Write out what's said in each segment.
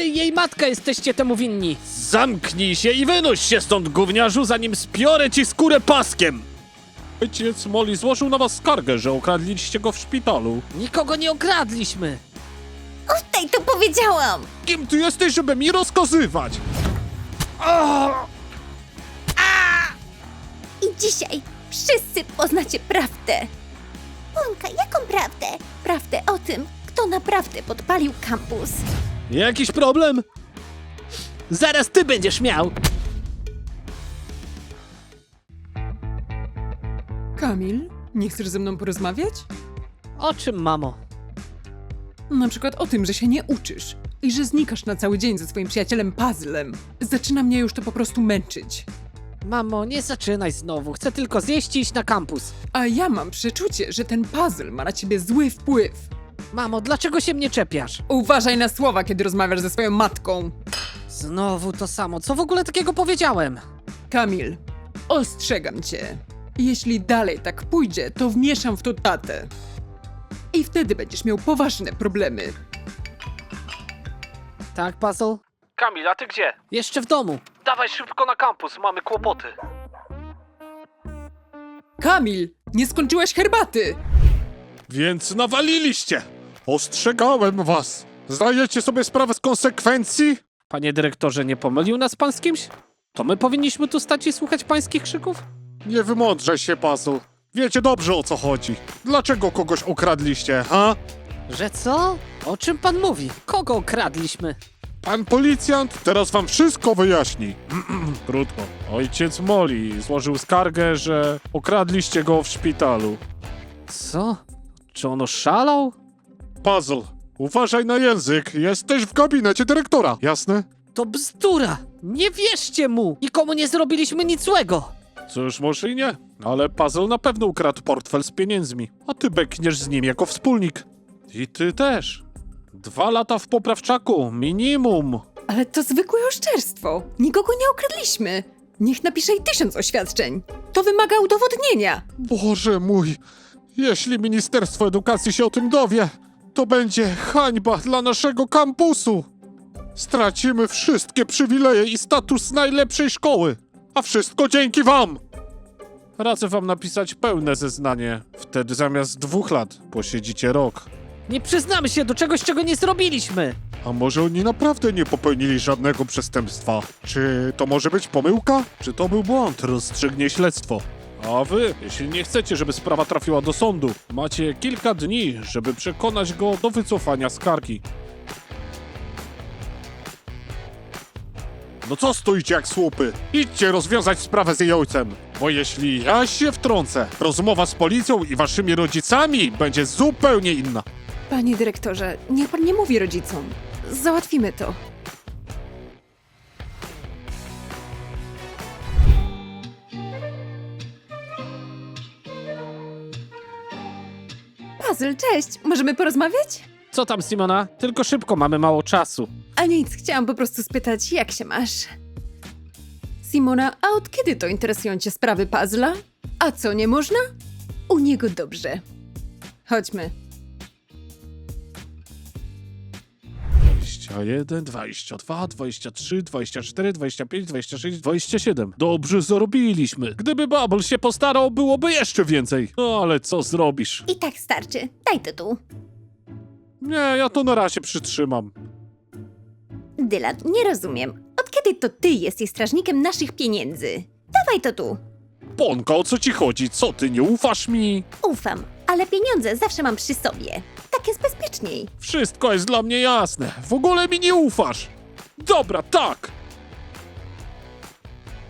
Ty i jej matka jesteście temu winni. Zamknij się i wynoś się stąd, gówniarzu, zanim spiorę ci skórę paskiem! Ojciec Molly złożył na was skargę, że okradliście go w szpitalu. Nikogo nie okradliśmy. Tutaj to powiedziałam! Kim ty jesteś, żeby mi rozkazywać? I dzisiaj wszyscy poznacie prawdę. Łąka, jaką prawdę? Prawdę o tym, kto naprawdę podpalił kampus. Jakiś problem? Zaraz ty będziesz miał. Kamil, nie chcesz ze mną porozmawiać? O czym, mamo? Na przykład o tym, że się nie uczysz i że znikasz na cały dzień ze swoim przyjacielem Puzzlem. Zaczyna mnie już to po prostu męczyć. Mamo, nie zaczynaj znowu. Chcę tylko zjeść i iść na kampus. A ja mam przeczucie, że ten puzzle ma na ciebie zły wpływ. Mamo, dlaczego się mnie czepiasz? Uważaj na słowa, kiedy rozmawiasz ze swoją matką. Znowu to samo. Co w ogóle takiego powiedziałem? Kamil, ostrzegam cię. Jeśli dalej tak pójdzie, to wmieszam w to tatę. I wtedy będziesz miał poważne problemy. Tak, Puzzle? Kamil, a ty gdzie? Jeszcze w domu. Dawaj szybko na kampus, mamy kłopoty. Kamil, nie skończyłeś herbaty! Więc nawaliliście! Ostrzegałem was! Zdajecie sobie sprawę z konsekwencji? Panie dyrektorze, nie pomylił nas pan z kimś? To my powinniśmy tu stać i słuchać pańskich krzyków? Nie wymądrzaj się, Puzzle. Wiecie dobrze o co chodzi. Dlaczego kogoś okradliście, ha? Że co? O czym pan mówi? Kogo okradliśmy? Pan policjant teraz wam wszystko wyjaśni. Krótko. Ojciec Molly złożył skargę, że okradliście go w szpitalu. Co? Czy on oszalał? Puzzle, uważaj na język. Jesteś w gabinecie dyrektora, jasne? To bzdura! Nie wierzcie mu! Nikomu nie zrobiliśmy nic złego! Cóż, może i nie, ale Puzzle na pewno ukradł portfel z pieniędzmi, a ty bekniesz z nim jako wspólnik. I ty też. Dwa lata w poprawczaku, minimum. Ale to zwykłe oszczerstwo. Nikogo nie okradliśmy. Niech napisze i tysiąc oświadczeń. To wymaga udowodnienia. Boże mój, jeśli Ministerstwo Edukacji się o tym dowie, to będzie hańba dla naszego kampusu. Stracimy wszystkie przywileje i status najlepszej szkoły, a wszystko dzięki wam. Radzę wam napisać pełne zeznanie. Wtedy zamiast dwóch lat posiedzicie rok. Nie przyznamy się do czegoś, czego nie zrobiliśmy! A może oni naprawdę nie popełnili żadnego przestępstwa? Czy to może być pomyłka? Czy to był błąd? Rozstrzygnie śledztwo. A wy, jeśli nie chcecie, żeby sprawa trafiła do sądu, macie kilka dni, żeby przekonać go do wycofania skargi. No co stoicie jak słupy? Idźcie rozwiązać sprawę z jej ojcem. Bo jeśli ja się wtrącę, rozmowa z policją i waszymi rodzicami będzie zupełnie inna. Panie dyrektorze, niech pan nie mówi rodzicom. Załatwimy to. Puzzle, cześć! Możemy porozmawiać? Co tam, Simona? Tylko szybko, mamy mało czasu. A nic, chciałam po prostu spytać, jak się masz? Simona, a od kiedy to interesują cię sprawy puzzla? A co, nie można? U niego dobrze. Chodźmy. 21, 22, 23, 24, 25, 26, 27. Dobrze zarobiliśmy. Gdyby Bubble się postarał, byłoby jeszcze więcej. No ale co zrobisz? I tak starczy. Daj to tu. Nie, ja to na razie przytrzymam. Dylan, nie rozumiem. Od kiedy to ty jesteś strażnikiem naszych pieniędzy? Dawaj to tu. Ponka, o co ci chodzi? Co, ty nie ufasz mi? Ufam, ale pieniądze zawsze mam przy sobie. Tak jest bezpieczniej. Wszystko jest dla mnie jasne. W ogóle mi nie ufasz. Dobra, tak.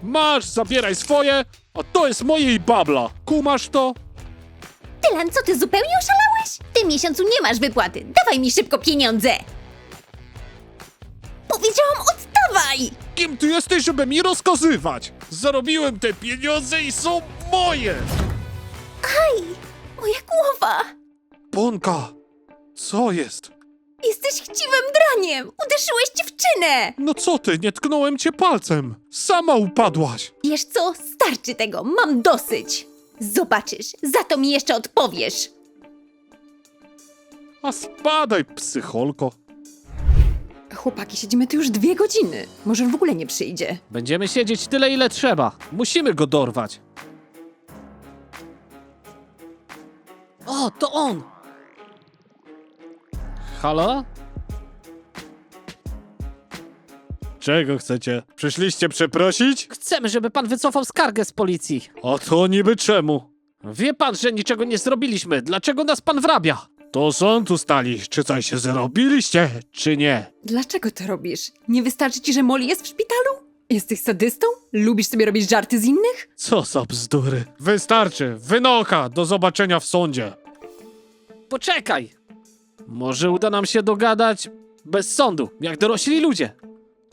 Masz, zabieraj swoje, a to jest moje i babla. Kumasz to? Dylan, co ty zupełnie oszalałeś? W tym miesiącu nie masz wypłaty. Dawaj mi szybko pieniądze. Powiedziałam, oddawaj! Kim ty jesteś, żeby mi rozkazywać? Zarobiłem te pieniądze i są moje! Aj, moja głowa. Ponka, co jest? Jesteś chciwym draniem. Uderzyłeś dziewczynę. No co ty, nie tknąłem cię palcem. Sama upadłaś. Wiesz co? Starczy tego. Mam dosyć. Zobaczysz, za to mi jeszcze odpowiesz. A spadaj, psycholko. Chłopaki, siedzimy tu już dwie godziny. Może on w ogóle nie przyjdzie. Będziemy siedzieć tyle, ile trzeba. Musimy go dorwać. O, to on! Halo? Czego chcecie? Przyszliście przeprosić? Chcemy, żeby pan wycofał skargę z policji. A to niby czemu? Wie pan, że niczego nie zrobiliśmy. Dlaczego nas pan wrabia? To sąd ustali, czy coś się zrobiliście, czy nie. Dlaczego to robisz? Nie wystarczy ci, że Molly jest w szpitalu? Jesteś sadystą? Lubisz sobie robić żarty z innych? Co za bzdury. Wystarczy, wynocha, do zobaczenia w sądzie. Poczekaj! Może uda nam się dogadać bez sądu, jak dorośli ludzie.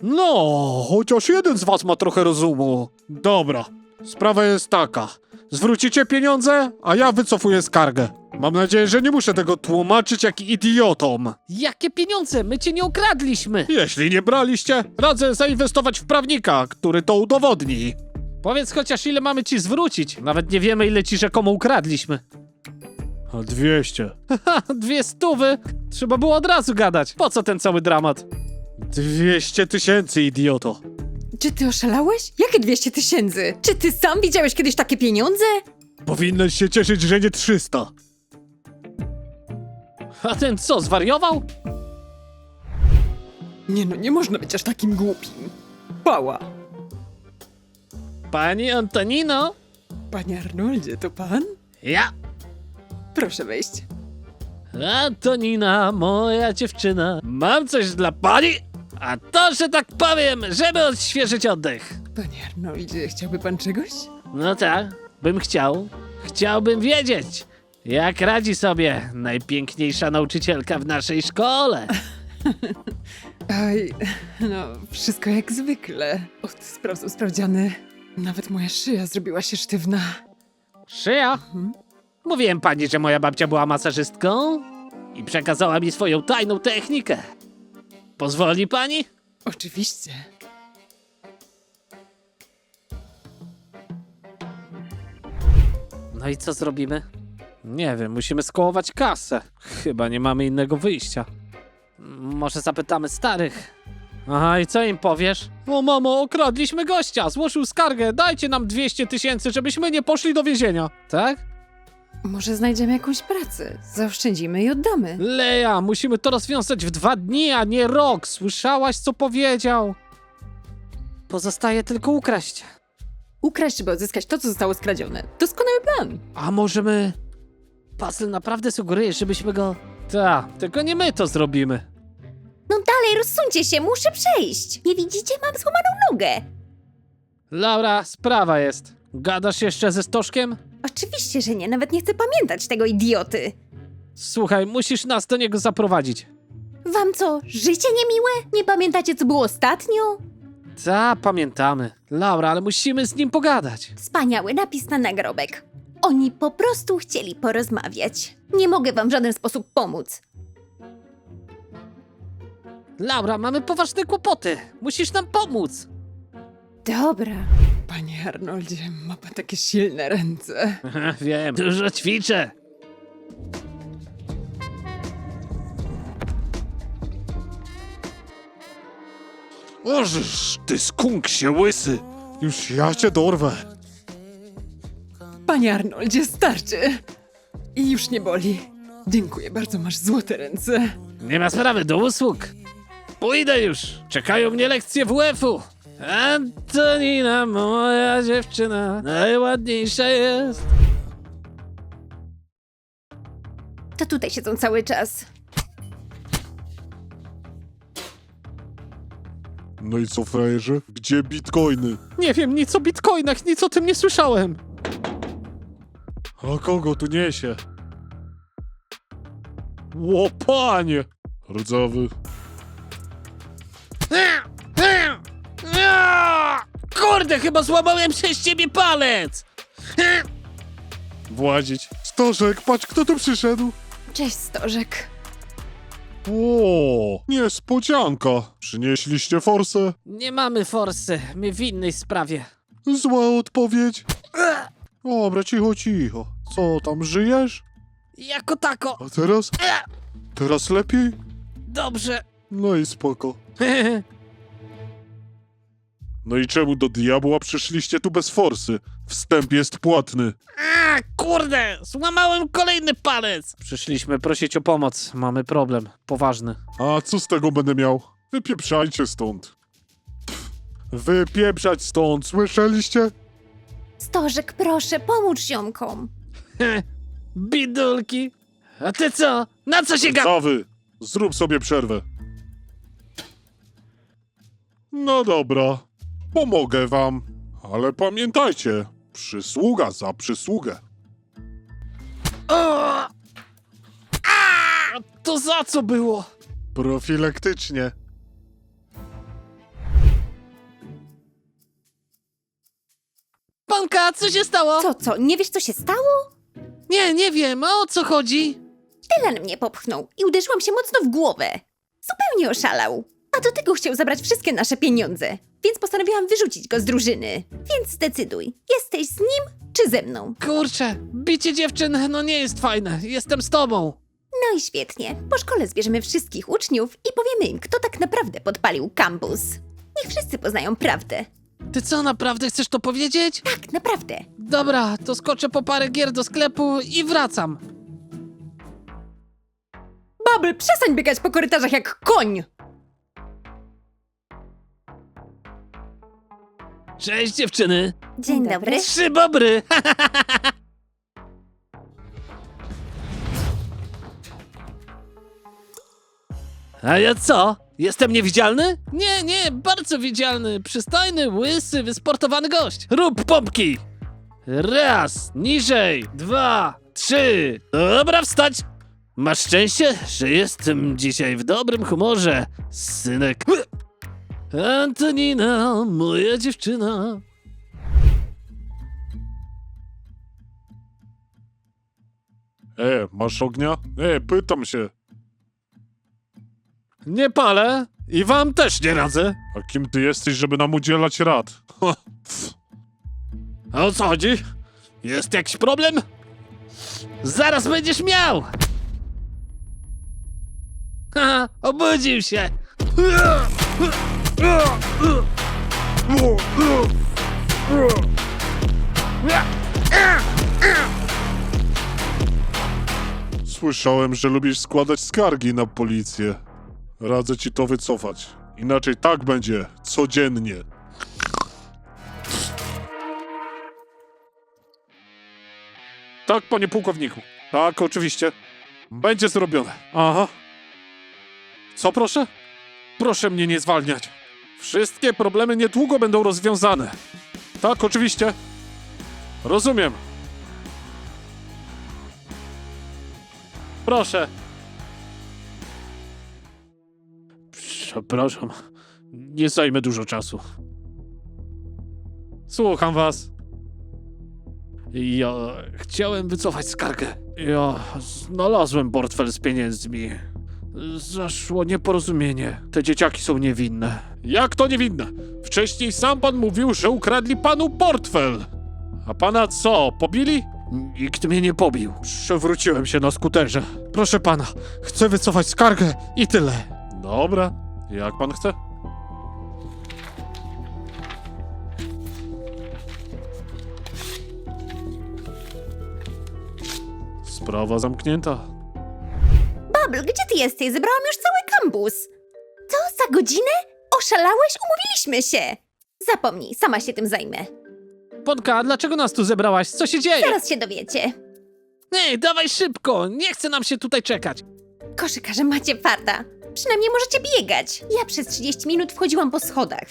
No, chociaż jeden z was ma trochę rozumu. Dobra, sprawa jest taka. Zwrócicie pieniądze, a ja wycofuję skargę. Mam nadzieję, że nie muszę tego tłumaczyć jak idiotom. Jakie pieniądze? My cię nie okradliśmy! Jeśli nie braliście, radzę zainwestować w prawnika, który to udowodni. Powiedz chociaż ile mamy ci zwrócić. Nawet nie wiemy ile ci rzekomo ukradliśmy. A 200. Ha, dwie stówy! Trzeba było od razu gadać. Po co ten cały dramat? 200 tysięcy, idioto. Czy ty oszalałeś? Jakie 200 tysięcy? Czy ty sam widziałeś kiedyś takie pieniądze? Powinnaś się cieszyć, że nie 300. A ten co, zwariował? Nie no, nie można być aż takim głupim. Pała. Pani Antonino? Panie Arnoldzie, to pan? Ja. Proszę wejść. Antonina, moja dziewczyna. Mam coś dla pani, a to, że tak powiem, żeby odświeżyć oddech. Panie Arnoldzie, chciałby pan czegoś? No tak, bym chciał. Chciałbym wiedzieć, jak radzi sobie najpiękniejsza nauczycielka w naszej szkole. Aj, no, wszystko jak zwykle. Od sprawdziany. Nawet moja szyja zrobiła się sztywna. Szyja? Mówiłem pani, że moja babcia była masażystką i przekazała mi swoją tajną technikę. Pozwoli pani? Oczywiście. No i co zrobimy? Nie wiem, musimy skołować kasę. Chyba nie mamy innego wyjścia. Może zapytamy starych. Aha, i co im powiesz? O mamo, okradliśmy gościa, złożył skargę, dajcie nam 200 tysięcy, żebyśmy nie poszli do więzienia. Tak? Może znajdziemy jakąś pracę. Zaoszczędzimy i oddamy. Leja, musimy to rozwiązać w dwa dni, a nie rok. Słyszałaś, co powiedział? Pozostaje tylko ukraść. Ukraść, by odzyskać to, co zostało skradzione. Doskonały plan. A może my... Puzzle naprawdę sugeruje, żebyśmy go... Ta, tylko nie my to zrobimy. No dalej, rozsuńcie się, muszę przejść. Nie widzicie? Mam złamaną nogę. Laura, sprawa jest. Gadasz jeszcze ze Stożkiem? Oczywiście, że nie, nawet nie chcę pamiętać tego idioty. Słuchaj, musisz nas do niego zaprowadzić. Wam co, życie niemiłe? Nie pamiętacie, co było ostatnio? Ta, pamiętamy. Laura, ale musimy z nim pogadać. Wspaniały napis na nagrobek. Oni po prostu chcieli porozmawiać. Nie mogę wam w żaden sposób pomóc. Laura, mamy poważne kłopoty. Musisz nam pomóc. Dobra. Panie Arnoldzie, ma pan takie silne ręce. Wiem, dużo ćwiczę. Ożysz, ty skunk się łysy. Już ja cię dorwę. Panie Arnoldzie, starczy. I już nie boli. Dziękuję bardzo, masz złote ręce. Nie ma sprawy, do usług. Pójdę już. Czekają mnie lekcje WF-u. Antonina, moja dziewczyna, najładniejsza jest. To tutaj siedzą cały czas. No i co, frajerze? Gdzie bitcoiny? Nie wiem nic o bitcoinach, nic o tym nie słyszałem. A kogo tu niesie? Łopanie! Rdzawy. Kurde, chyba złamałem przez ciebie palec. Włazić. Stożek, patrz kto tu przyszedł. Cześć, Stożek. O, niespodzianka. Przynieśliście forsę? Nie mamy forsy, my w innej sprawie. Zła odpowiedź. Dobra, cicho, cicho. Co tam, żyjesz? Jako tako. A teraz? Teraz lepiej? Dobrze. No i spoko. No i czemu do diabła przyszliście tu bez forsy? Wstęp jest płatny. A, kurde, złamałem kolejny palec. Przyszliśmy prosić o pomoc. Mamy problem, poważny. A co z tego będę miał? Wypieprzajcie stąd. Pff, Wypieprzać stąd, słyszeliście? Stożek, proszę, pomóż ziomkom. Bidulki. A ty co? Na co się wy? Zrób sobie przerwę. No dobra, pomogę wam. Ale pamiętajcie, przysługa za przysługę. O! A, to za co było? Profilaktycznie. Panka, co się stało? Co, co, nie wiesz co się stało? Nie, nie wiem, a o co chodzi? Dylan mnie popchnął i uderzyłam się mocno w głowę. Zupełnie oszalał. A do tego chciał zabrać wszystkie nasze pieniądze. Więc postanowiłam wyrzucić go z drużyny. Więc zdecyduj, jesteś z nim czy ze mną? Kurczę, bicie dziewczyn no nie jest fajne. Jestem z tobą. No i świetnie. Po szkole zbierzemy wszystkich uczniów i powiemy im, kto tak naprawdę podpalił kampus. Niech wszyscy poznają prawdę. Ty co, naprawdę chcesz to powiedzieć? Tak, naprawdę. Dobra, to skoczę po parę gier do sklepu i wracam. Bubble, przestań biegać po korytarzach jak koń! Cześć dziewczyny. Dzień dobry. Trzy bobry. A ja co? Jestem niewidzialny? Nie, nie, bardzo widzialny, przystojny, łysy, wysportowany gość. Rób pompki! Raz, niżej, dwa, trzy. Dobra, wstać! Masz szczęście, że jestem dzisiaj w dobrym humorze, synek. Antonina, moja dziewczyna. E, masz ognia? E, pytam się. Nie palę i wam też nie radzę. A kim ty jesteś, żeby nam udzielać rad? A o co chodzi? Jest jakiś problem? Zaraz będziesz miał! Haha, obudził się! Słyszałem, że lubisz składać skargi na policję. Radzę ci to wycofać. Inaczej tak będzie codziennie. Tak, panie pułkowniku. Tak, oczywiście. Będzie zrobione. Aha. Co proszę? Proszę mnie nie zwalniać. Wszystkie problemy niedługo będą rozwiązane. Tak, oczywiście. Rozumiem. Proszę. Przepraszam. Nie zajmę dużo czasu. Słucham was. Ja chciałem wycofać skargę. Ja znalazłem portfel z pieniędzmi. Zaszło nieporozumienie. Te dzieciaki są niewinne. Jak to niewinne? Wcześniej sam pan mówił, że ukradli panu portfel. A pana co, pobili? Nikt mnie nie pobił. Przewróciłem się na skuterze. Proszę pana, chcę wycofać skargę i tyle. Dobra, jak pan chce. Sprawa zamknięta. Jesteś? Zebrałam już cały kampus. Co, za godzinę? Oszalałeś? Umówiliśmy się. Zapomnij, sama się tym zajmę. Podka, dlaczego nas tu zebrałaś? Co się dzieje? Zaraz się dowiecie. Ej, dawaj szybko! Nie chce nam się tutaj czekać. Koszykarze macie farta. Przynajmniej możecie biegać. Ja przez 30 minut wchodziłam po schodach.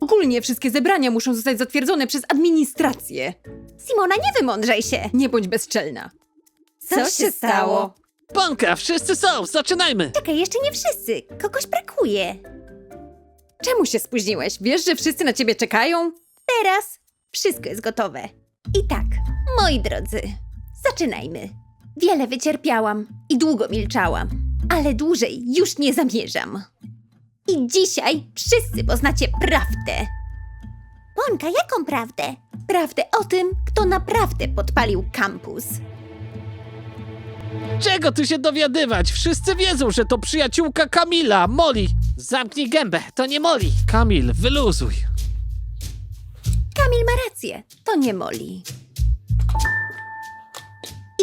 Ogólnie wszystkie zebrania muszą zostać zatwierdzone przez administrację. Simona, nie wymądrzaj się. Nie bądź bezczelna. Co się stało? Panka, wszyscy są, zaczynajmy! Czekaj, jeszcze nie wszyscy. Kogoś brakuje. Czemu się spóźniłeś? Wiesz, że wszyscy na ciebie czekają? Teraz wszystko jest gotowe. I tak, moi drodzy, zaczynajmy. Wiele wycierpiałam i długo milczałam, ale dłużej już nie zamierzam. I dzisiaj wszyscy poznacie prawdę. Bąka, jaką prawdę? Prawdę o tym, kto naprawdę podpalił kampus. Czego tu się dowiadywać? Wszyscy wiedzą, że to przyjaciółka Kamila, Molly. Zamknij gębę, to nie Moli. Kamil, wyluzuj. Kamil ma rację, to nie Molly.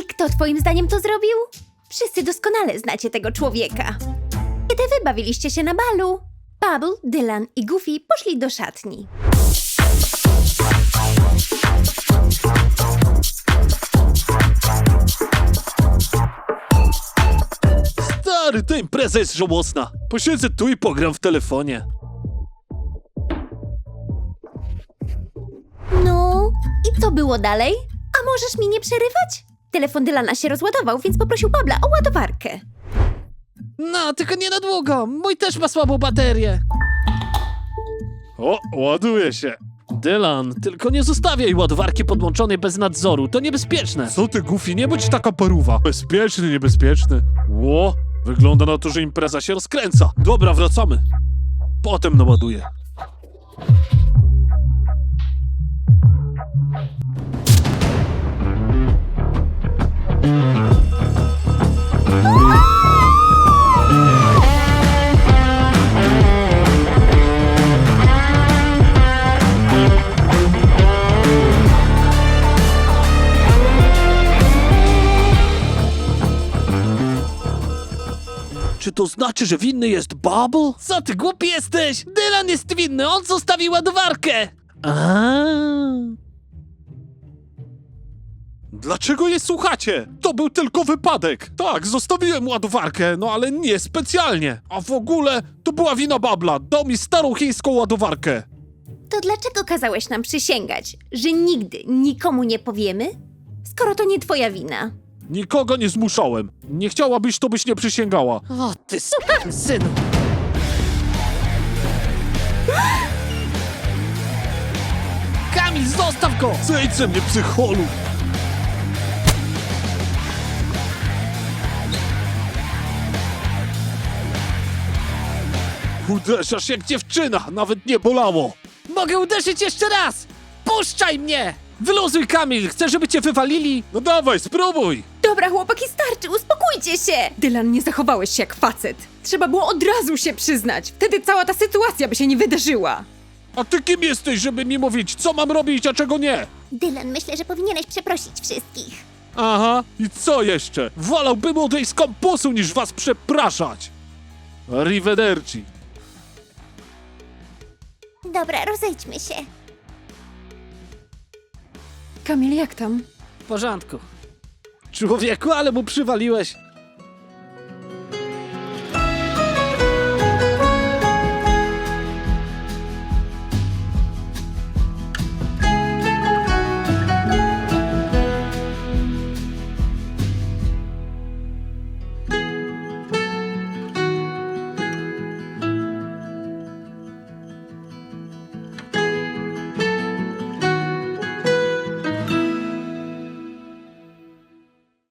I kto twoim zdaniem to zrobił? Wszyscy doskonale znacie tego człowieka. Kiedy wy bawiliście się na balu, Bubble, Dylan i Goofy poszli do szatni. Stary, ta impreza jest żałosna. Posiedzę tu i pogram w telefonie. No, i co było dalej? A możesz mi nie przerywać? Telefon Dylana się rozładował, więc poprosił Babla o ładowarkę. No, tylko nie na długo. Mój też ma słabą baterię. O, ładuje się. Dylan, tylko nie zostawiaj ładowarki podłączonej bez nadzoru, to niebezpieczne. Co ty, Goofy, nie bądź taka paruwa. Bezpieczny, niebezpieczny. Ło, wygląda na to, że impreza się rozkręca. Dobra, wracamy. Potem naładuję. Znaczy, że winny jest Bubble? Co ty głupi jesteś? Dylan jest winny, on zostawił ładowarkę! A. Dlaczego je słuchacie? To był tylko wypadek. Tak, zostawiłem ładowarkę, no ale nie specjalnie. A w ogóle to była wina Babla. Dał mi starą chińską ładowarkę. To dlaczego kazałeś nam przysięgać, że nigdy nikomu nie powiemy, skoro to nie twoja wina? Nikogo nie zmuszałem. Nie chciałabyś, to byś nie przysięgała. O, ty synu. Kamil, zostaw go! Zejdź ze mnie, psycholu! Uderzasz jak dziewczyna, nawet nie bolało. Mogę uderzyć jeszcze raz! Puszczaj mnie! Wyluzuj, Kamil! Chcę, żeby cię wywalili? No dawaj, spróbuj! Dobra, chłopaki, starczy, uspokójcie się! Dylan, nie zachowałeś się jak facet. Trzeba było od razu się przyznać. Wtedy cała ta sytuacja by się nie wydarzyła. A ty kim jesteś, żeby mi mówić, co mam robić, a czego nie? Dylan, myślę, że powinieneś przeprosić wszystkich. Aha, i co jeszcze? Wolałbym odejść z kampusu, niż was przepraszać! Arrivederci. Dobra, rozejdźmy się. Kamil, jak tam? W porządku. Człowieku, ale mu przywaliłeś.